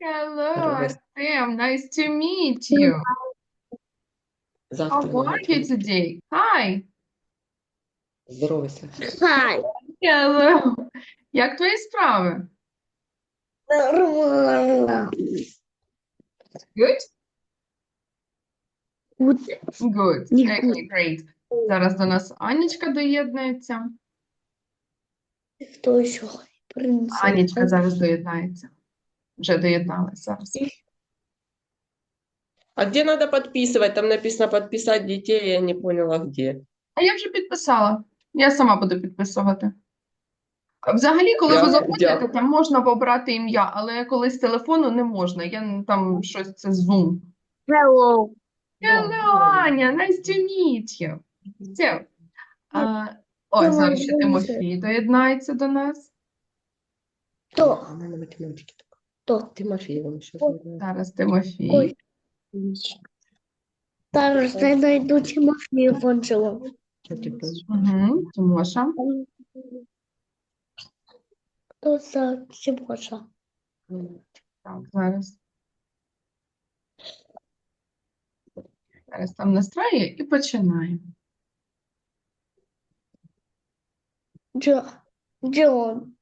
Hello. Артем. Nice to meet you. Завтра How are you today? Hi. Здоровайся. Хай, Hello. Як твої справи? нормально. Good? Good. Ні, Okay, great. Зараз до нас Анічка доєднується. Хто ще принесе? Анічка зараз доєднається. Вже доєдналась зараз. А где надо подписывать? Там написано подписать детей, я не поняла где. А я вже підписала. Я сама буду підписувати. Взагалі, коли ви заходите, дякую. там можна обрати ім'я, але коли з телефону не можна. Я там щось це Zoom. Hello. Hello, Аня, nice to meet you. So, а, ой, зараз ще Тимофій доєднається до нас. Хто? Тимофеевым сейчас. Ой. Зараз Тимофій. Ой. Зараз я знайду Тимофія Вонжела. Угу. Тимоша. Хто за Тимоша? Так, зараз. Зараз там настраює і починаємо. Джо. Джон.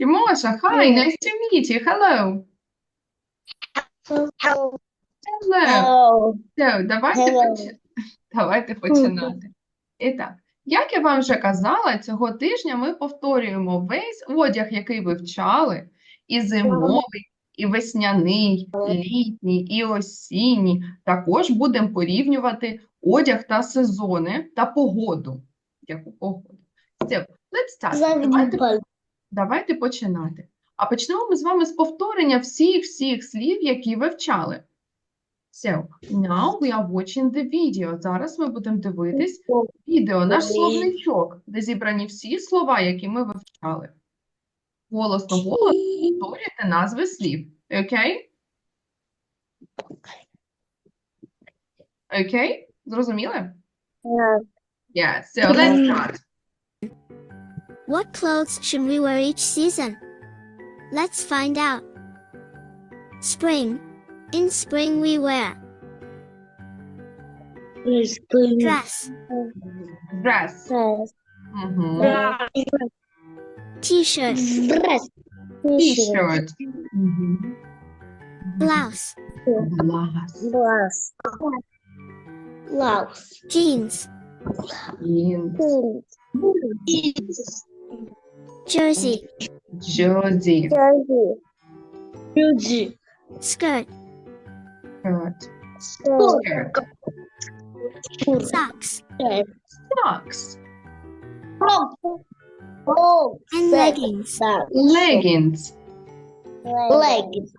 Тимоша, hi, Привіт. nice to meet you. Hello. Hello. Hello. So, давайте, Hello. поч- давайте починати. І так, як я вам вже казала, цього тижня ми повторюємо весь одяг, який ви вчали, і зимовий, і весняний, літній, і осінній. Також будемо порівнювати одяг та сезони та погоду. Яку погоду? So, let's start. Давайте Завдіпаль. Давайте починати. А почнемо ми з вами з повторення всіх-всіх слів, які ви вчали. So, now we are watching the video. Зараз ми будемо дивитись відео, наш словничок, де зібрані всі слова, які ми вивчали. Голосно, голосно повторюйте назви слів. Окей? Окей? Зрозуміли? Yeah, so let's start. What clothes should we wear each season? Let's find out. Spring. In spring we wear dress. Dress. Dress. Mm-hmm. T-shirt. Dress. T-shirt. Mm-hmm. Blouse. Blouse. Blouse. Jeans. Jeans. Jeans. jersey, Jersey. Люди. skirt, Skirt. Skirt. socks, Socks. and leggings. Leggings. Leggings.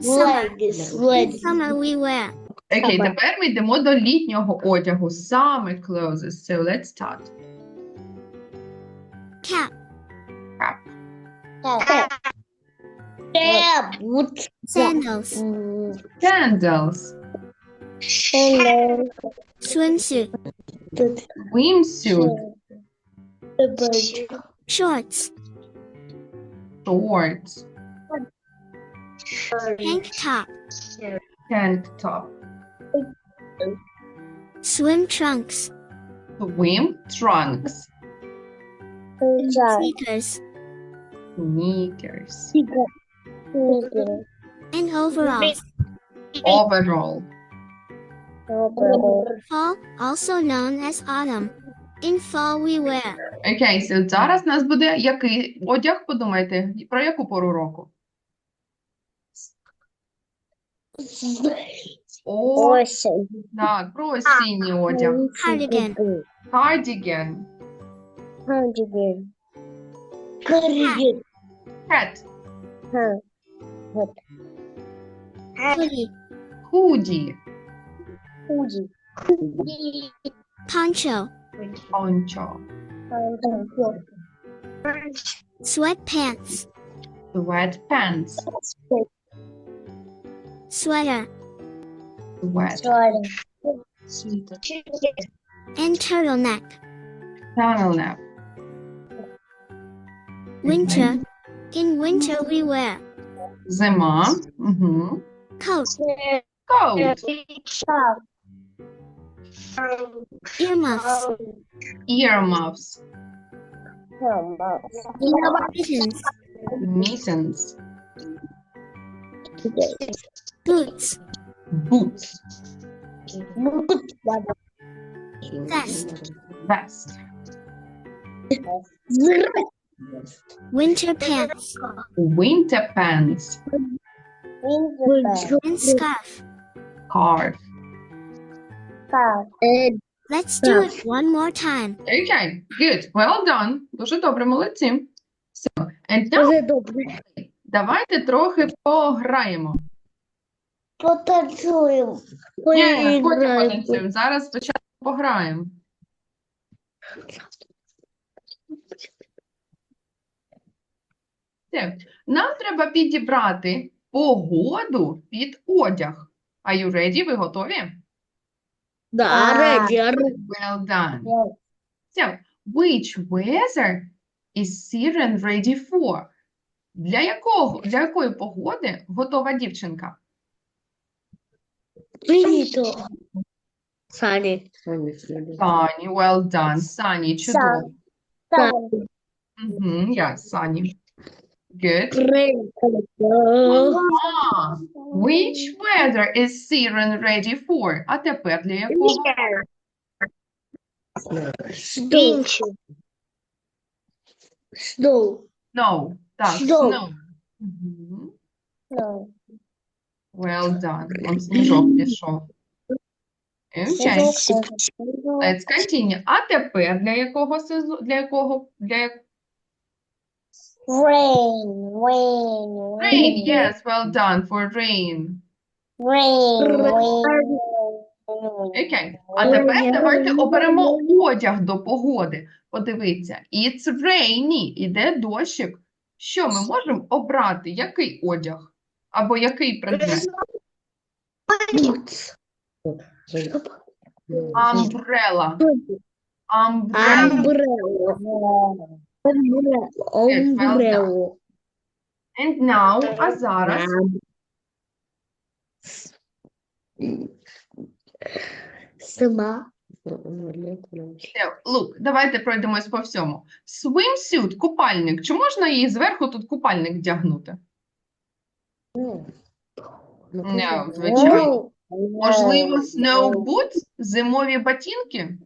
Summer. Leggings. In Leggings. summer we wear Окей, Ага. тепер ми йдемо до літнього одягу. Summer clothes. So let's start. cap. Cap. Cap. Cap. Sandals. Sandals. Sandals. Swimsuit. Swimsuit. Shorts. Shorts. Tank top. Tank top. Swim trunks. Swim trunks. Sneakers, Sneakers. and overalls. Overall. Fall, also known as autumn. In fall we wear Окей, so зараз у нас буде який одяг, подумайте, про яку пору року? О, Осень. так, про осінній одяг. Cardigan. Cardigan. Cardigan. Cardigan. Hat. Hat. hoodie, Hoodie. Hoodie. poncho, Poncho. sweatpants, Sweatpants. sweater, Sweat. and turtleneck. Turtleneck. Winter. In winter we wear Зима. Угу. Coat. Coat. Earmuffs. Earmuffs. Mittens. Mittens. Boots. Boots. Vest. Vest. Winter pants. Winter pants. And scarf. Scarf. Let's do it one more time. Okay, good. Well done. Дуже добре, молодці. So, and now давайте трохи пограємо. Потанцуємо. Ні, потім потанцюємо. Зараз спочатку пограємо. Так, нам треба підібрати погоду під одяг. Are you ready? Ви готові? Да, реady. Well done. So, which weather is Siren ready for? Для якого, для якої погоди готова дівчинка? Літо. Сані. Sunny, well done. Sunny, чудово. Угу, yeah, sunny. Good. Ага. Which weather is Siren ready for? А тепер для якого? Інчу. Сноу. No. Так, Snow. snow. Мгм. Well done. Он сніжок пішов. Okay. Let's continue. А тепер для якого сезону? Для якого? Для як- Rain, rain, Rain, yes, well done for rain. Rain, rain. Окей. А тепер давайте оберемо одяг до погоди. Подивіться, it's rainy, іде дощик. Що ми можемо обрати? Який одяг? Або який предмет? Umbrella. Umbrella. Umbrella. Yes, well Umbrella. And now, а зараз Сама. Look, давайте пройдемось по всьому. Swimsuit, купальник. Чи можна її зверху тут купальник вдягнути? Не, звичайно. Можливо, snow boots, зимові ботинки?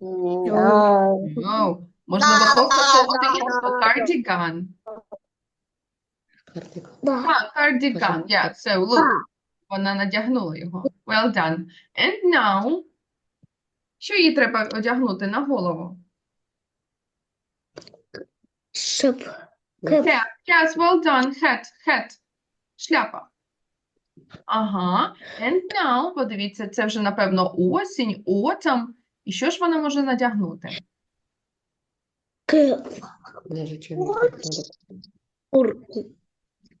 No. No. Можливо, просто ковтинку, cardigan. А, yeah, so look. Вона надягнула його. Well done. And now, що їй треба одягнути на голову? Щоб. Hat. Yes, well done. Hat, hat. Шляпа. Ага. And now, подивіться, це вже, напевно, осінь, autumn. І що ж вона може надягнути?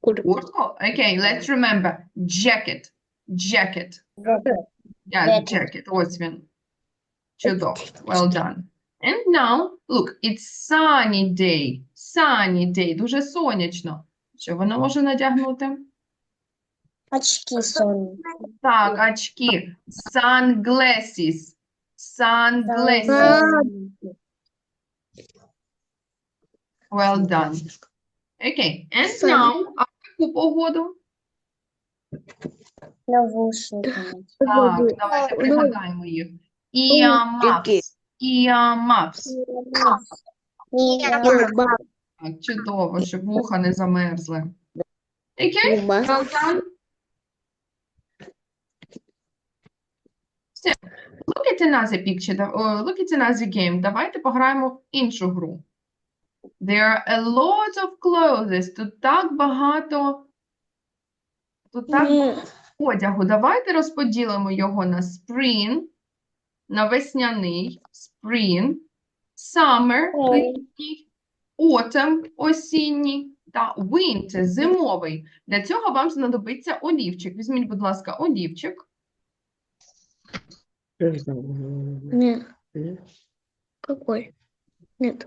Куртку? Окей, let's remember. Jacket. Jacket. Yeah, Jacket. Ось він. Чудово. Well done. And now, look, it's sunny day. Sunny day. Дуже сонячно. Що вона може надягнути? Очки сон. Так, очки. Sunglasses. Sunglasses. Well done. Okay. And Sun- now, а яку погоду? Навушники. Так, давайте пригадаємо їх. Earmuffs. Earmuffs. Так, чудово, щоб вуха не замерзли. Okay, well done. Все. Look at another picture. Look at another game. Давайте пограємо в іншу гру. There are a lot of clothes. Тут так багато. Тут так одягу. Давайте розподілимо його на spring, на весняний, spring, summer, літній, autumn, осінній та winter, зимовий. Для цього вам знадобиться олівчик. Візьміть, будь ласка, олівчик. Какой? Ні.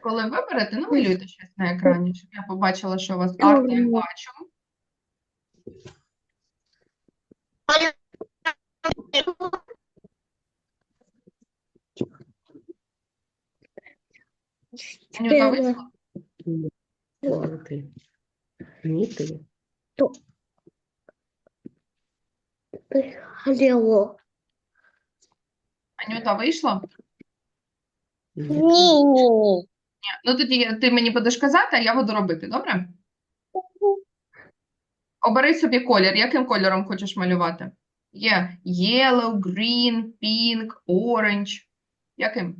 Коли виберете, ну, намалюйте щось на екрані, щоб я побачила, що у вас арт, я бачу. Анюта вийшла? Не-не-не. Ну тоді ти мені будеш казати, а я буду робити, добре? Обери собі колір. Яким кольором хочеш малювати? Є yellow, green, pink, orange. Яким?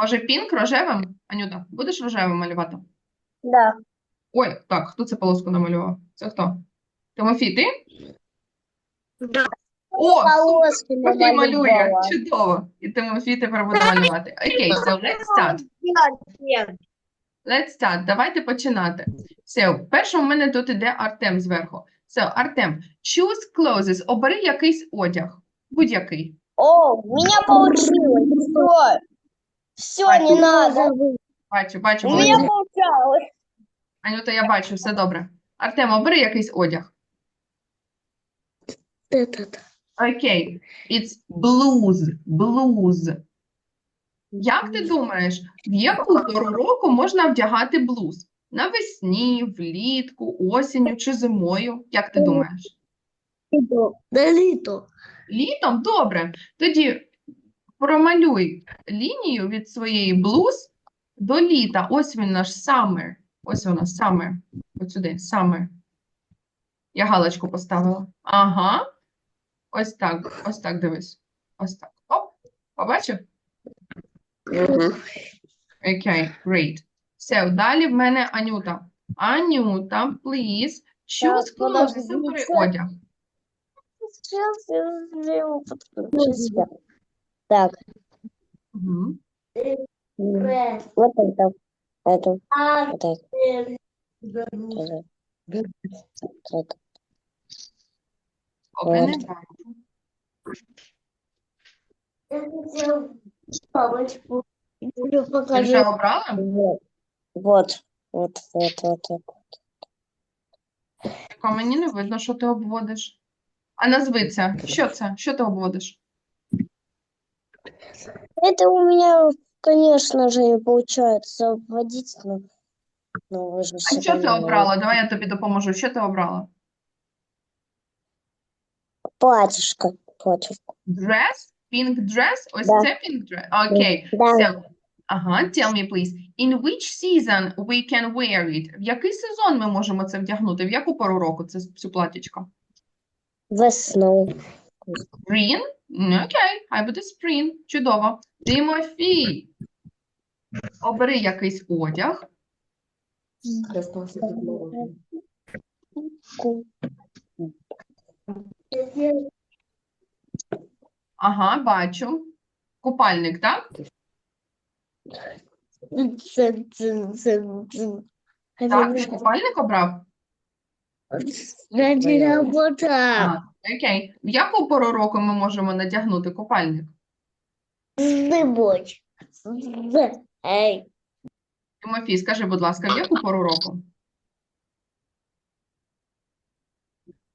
Може, pink рожевим? Анюта, будеш рожевим малювати? Да. Ой, так, хто це полоску намалював? Це хто? Тимофій, ти? Да. О, супер! Полоски Тимофій малює. намалювала. Чудово. І Тимофій тепер буде малювати. Окей, so let's start. Let's start. Давайте починати. So, першим у мене тут іде Артем зверху. So, Артем, choose clothes. Обери якийсь одяг. Будь-який. О, у меня получилось. Все. Все, не надо. Бачу, бачу, У меня получалось. Анюта, я бачу, все добре. Артем, обери якийсь одяг. Этот. Окей. It's blues. Blues. Як ти думаєш, в яку пору року можна вдягати блуз? Навесні, влітку, осінню чи зимою? Як ти думаєш? Да лито. Літом? Добре. Тоді промалюй лінію від своєї блуз до літа. Ось він наш summer. Ось вона summer. Ось сюди, summer. Я галочку поставила. Ага. Ось так. Ось так дивись. Ось так. Оп. Побачив? Мгм. Окей, great. Все, далі в мене Анюта. Анюта, please, choose Так, clothes, обери подождите. одяг. Сейчас я сделаю подключусь. Так, Мгм. м, вот это. Это. Вот это. Тоже. Вот. Окей, не От. знаю. Буду Ти покажу. вже обрала? Вот. Вот. Вот, вот, вот, вот. Яка мені не видно, що ти обводиш. А назви це. Що це? Що ти обводиш? Это у меня, конечно же, не получается вводить, но, но вы же А всё що ти понимаете. обрала? Давай я тобі допоможу. Що ти обрала? Платьишко, платьишко. Dress? Pink dress? Ось Да. це pink dress? Окей. Да. So, ага, tell me, please. In which season we can wear it? В який сезон ми можемо це вдягнути? В яку пору року це цю платічко? Весну. Green? М, Окей, хай буде spring. Чудово. Тимофій. Обери якийсь одяг. Ага, бачу. Купальник, так? Так, ти купальник обрав? Я не работа. Окей. В яку пору року ми можемо надягнути купальник? Зимой. З- Ей. Тимофій, скажи, будь ласка, в яку пору року?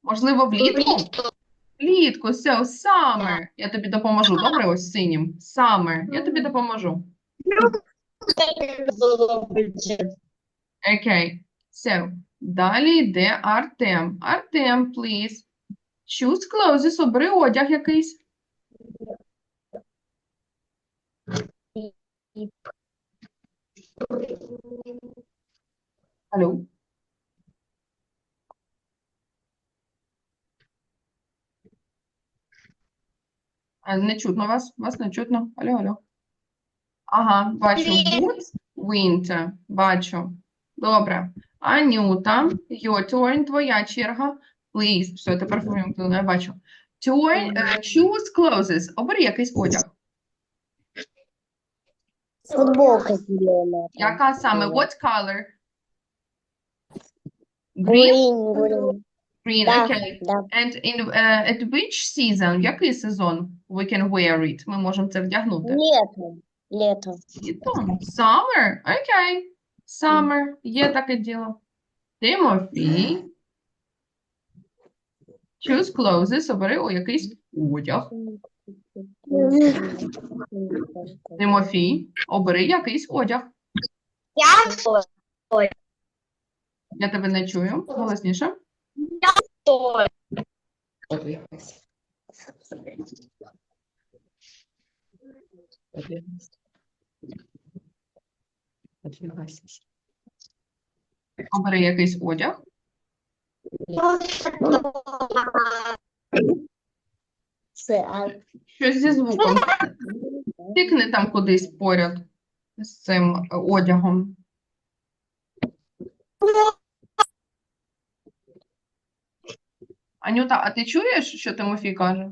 Можливо, влітку? Влітку, so summer. Я тобі допоможу, добре? Ось синім. Summer. Я тобі допоможу. Окей. So, далі йде Артем. Артем, please. Choose clothes. Обери одяг якийсь. Алло. Не чутно вас? Вас не чутно? Алло, алло. Ага, бачу. Boots, winter. Бачу. Добре. Анюта, your turn, твоя черга. Please. Все, тепер вимкнула, я бачу. Turn, е, choose clothes. Обери якийсь одяг. Футболка. Яка саме? What color? Green? Green, green. Green, Да, okay. да. And in, uh, at which season? Який сезон we can wear it? Ми можемо це вдягнути. Летом. Летом. Літом. Summer? Окей. Summer. Є таке діло. Тимофій. Choose clothes, обери о якийсь одяг. Тимофій, обери якийсь одяг. Я тебе не чую. Голосніше. Стой. Подвигайся. Подвигайся. Подвигайся. Обери якийсь одяг. Це Щось зі звуком. Тикни там кудись поряд з цим одягом. Анюта, а ти чуєш, що Тимофій каже?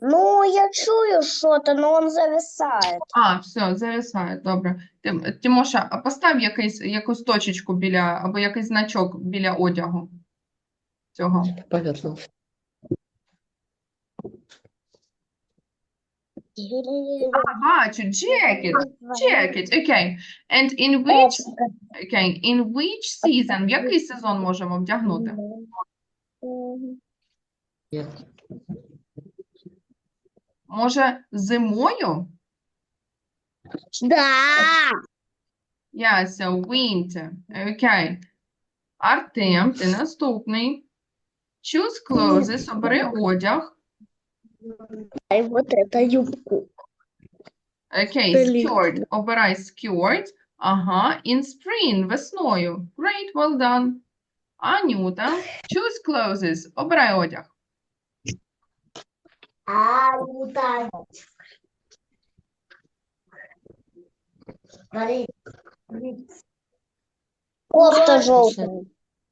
Ну, я чую что-то, но он зависает. А, все, зависає, добре. Тим, Тимоша, а постав якийсь, якусь точечку біля, або якийсь значок біля одягу цього. Повернулся. А, бачу, jacket, jacket, окей. And in which, окей, in which season, в який сезон можемо вдягнути? Може, зимою? Да. Yeah, so winter. Окей. Артем, ти наступний. Choose clothes, обери одяг. И вот это юбку. Окей, Блін. skirt. Обирай skirt. Ага, in spring, весною. Great, well done. Анюта, choose clothes, обирай одяг. А, вот так. Кофта желтая.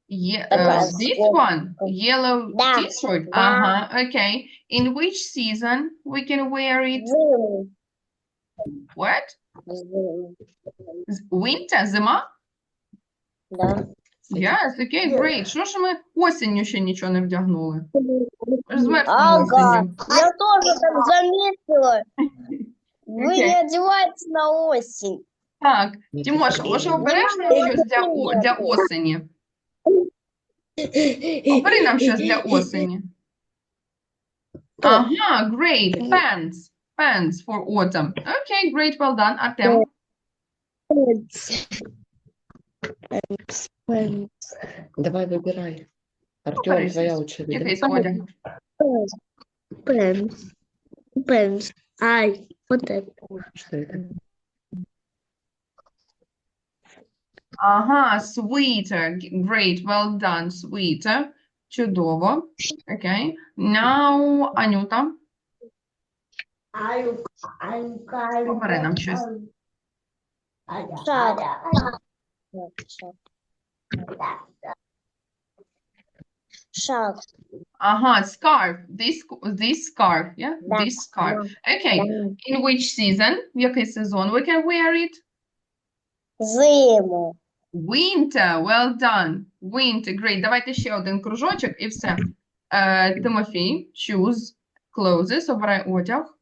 Ye- uh, this з- one, yellow Да, t-shirt. да. Ага, okay. In which season we can wear it? Зиму. What? Зиму. Z- Winter, зима? Да. Yes, okay, great. Що ж ми осінню ще нічого не вдягнули? Ж Ага, осінню. я тоже так заметила. Вы Окей. не одеваетесь на осень. Так, Нет, Тимош, это може щось для, о- для осені? Обери нам щось для осені. Ага, great. Pants. Pants for autumn. Okay, great, well done. Артем, Давай выбирай. Артем, Выбирай твоя щось. очередь. якийсь одяг. Пенс. Пенс. Ай, вот это. Ага, sweater. G- Great, well done, sweater. Чудово. Okay. Now, Анюта. Обери нам щось. Шаг. Шаг. Ага, scarf. This, this scarf, yeah? Да, This scarf. да. Okay. In which season? В який сезон we can wear it? Зиму. Winter, well done. Winter, great. Давайте ще один кружочок і все. Е, Тимофій, choose clothes, обирай одяг.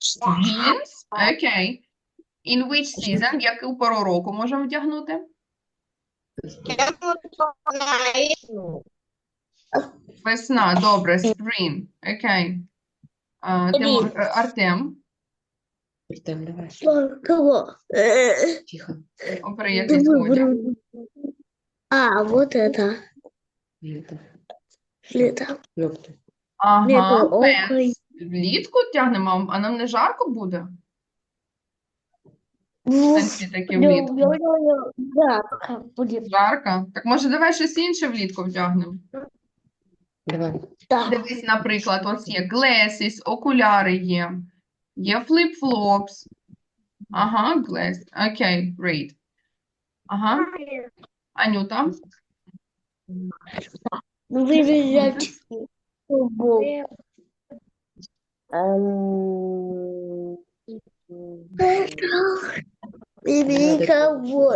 Jeans, окей. In which season, яку пору року можемо вдягнути? Весна, добре, spring, окей. Е, Тимур, Артем, Артем, давай. Кого? Тихо. обери якийсь одяг. А, вот это. И это. Лето. Лёгкий. Ага, Лето, pants. окей. Влітку тягнемо, а нам не жарко буде? В сенсі таки влітку. Да, как будет. Жарко. Так може давай щось інше влітку вдягнемо? Давай. Да. Дивись, наприклад, ось є glasses, окуляри є, є flip-flops. Ага, glass. Окей, great. Ага, Анюта. Вырезать футболку. Эм, Велика вот.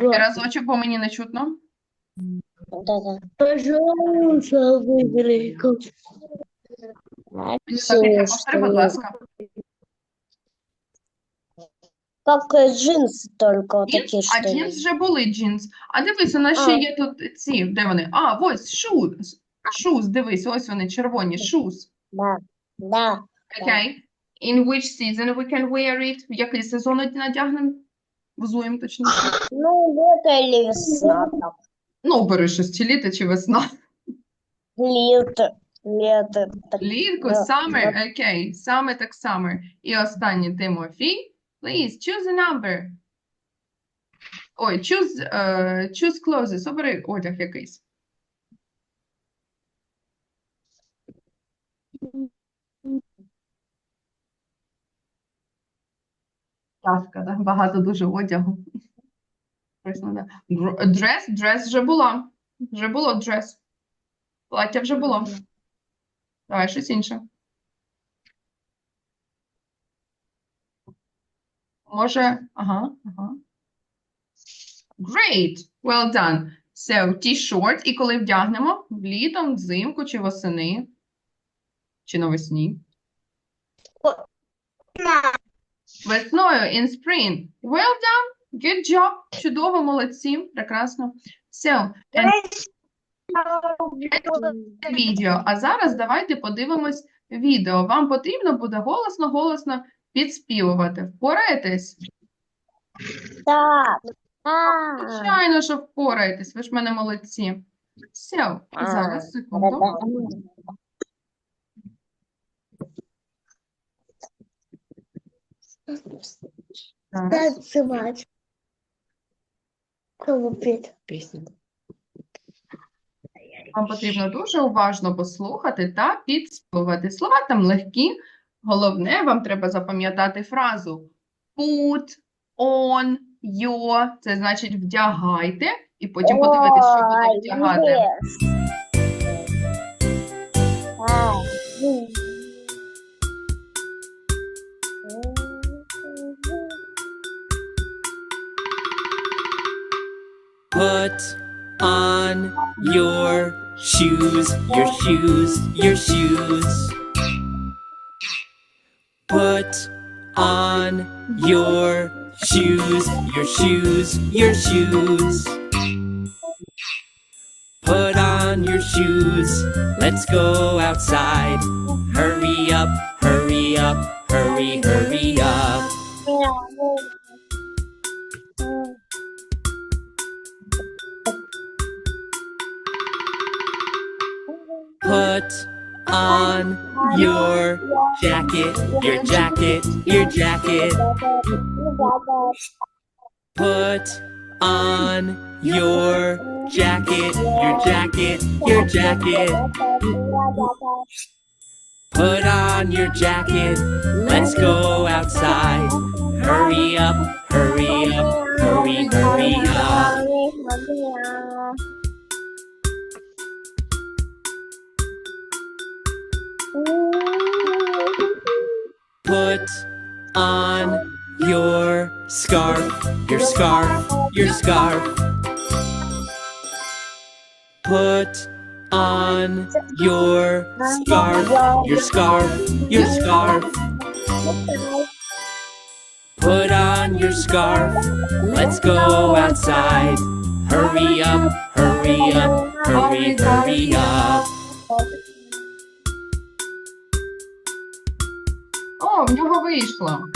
Разочок, бо мені не чутно. Пожалуйста, выбери. Повтори, будь ласка. Только джинсы только вот такие, а джинс вже були джинс. А дивись, у нас ще А. є тут ці, де вони? А, ось, шуз. Шуз, дивись, ось вони, червоні, шуз. Да, да. Окей. In which season we can wear it? В який сезон надягнемо? Взуємо, точніше. Ну, лето или весна там. Ну, бери щось, чи літо, чи весна. Лето, лето. так, Літку, да, summer, окей, саме так summer. І останнє Тимофій. Please, choose a number. Ой, choose, е, choose clothes, обери одяг якийсь. Тяжко, да? Багато дуже одягу. Присну, да. Др- Dress, dress вже була. Вже було dress. Плаття вже було. Давай, щось інше. Може, ага, ага. Great! Well done. So, t-shirt. І коли вдягнемо? Влітом, взимку чи восени? Чи навесні? Весною, in spring. Well done. Good job. Чудово, молодці. Прекрасно. So, and відео. А зараз давайте подивимось відео. Вам потрібно буде голосно-голосно підспівувати. Впораєтесь? Да. А, Звичайно, що впораєтесь. Ви ж мене молодці. А, зараз, секунду. Танцевать. Кого? Песня. Вам потрібно дуже уважно послухати та підспівувати. Слова там легкі. Головне, вам треба запам'ятати фразу put on your. Це значить вдягайте, і потім подивитись, що буде вдягати. yes. Put on your shoes, your shoes, your shoes. Put on your shoes, your shoes, your shoes. Put on your shoes, let's go outside. Hurry up, hurry up, hurry, hurry up. On your jacket, your jacket, your jacket. Put on your jacket, your jacket, your jacket. Put on your jacket, let's go outside. Hurry up, hurry up, hurry, hurry up. Put on your scarf, your scarf, your scarf. Put on your scarf, your scarf, your scarf. Put on your scarf, let's go outside. Hurry up, hurry up, hurry, hurry up. О, в нього вийшло.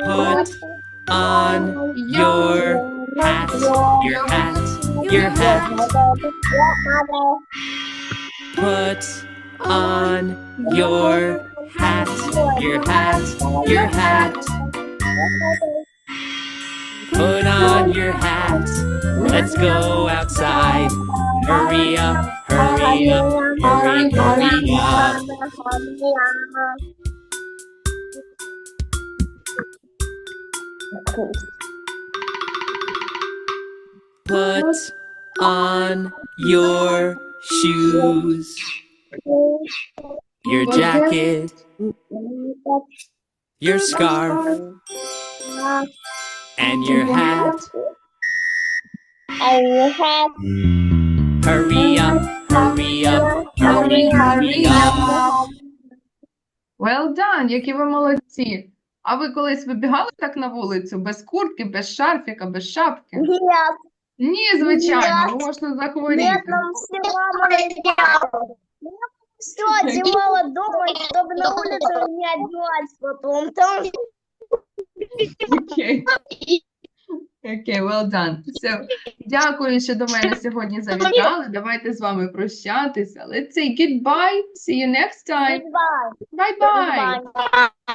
Put on your hat, your hat, your hat. Put on your hat, your hat, your hat. Put on your hat. Let's go outside. Hurry up, hurry up, hurry, hurry up. Put on your shoes, your jacket, your scarf, and your hat. And you have Hurry up, hurry up, hurry, hurry up. Well done, які ви молодці. А ви колись вибігали так на вулицю без куртки, без шарфіка, без шапки? Нет, Ні, звичайно, Нет. можна захворіти. нам все мама говорила. Все, одевала дома, чтобы на улицу не одевать потом. Там Окей. okay, well done. So, дякую, що до мене сьогодні завітали. Давайте з вами прощатися. Let's say goodbye. See you next time. Goodbye. Bye-bye. Goodbye.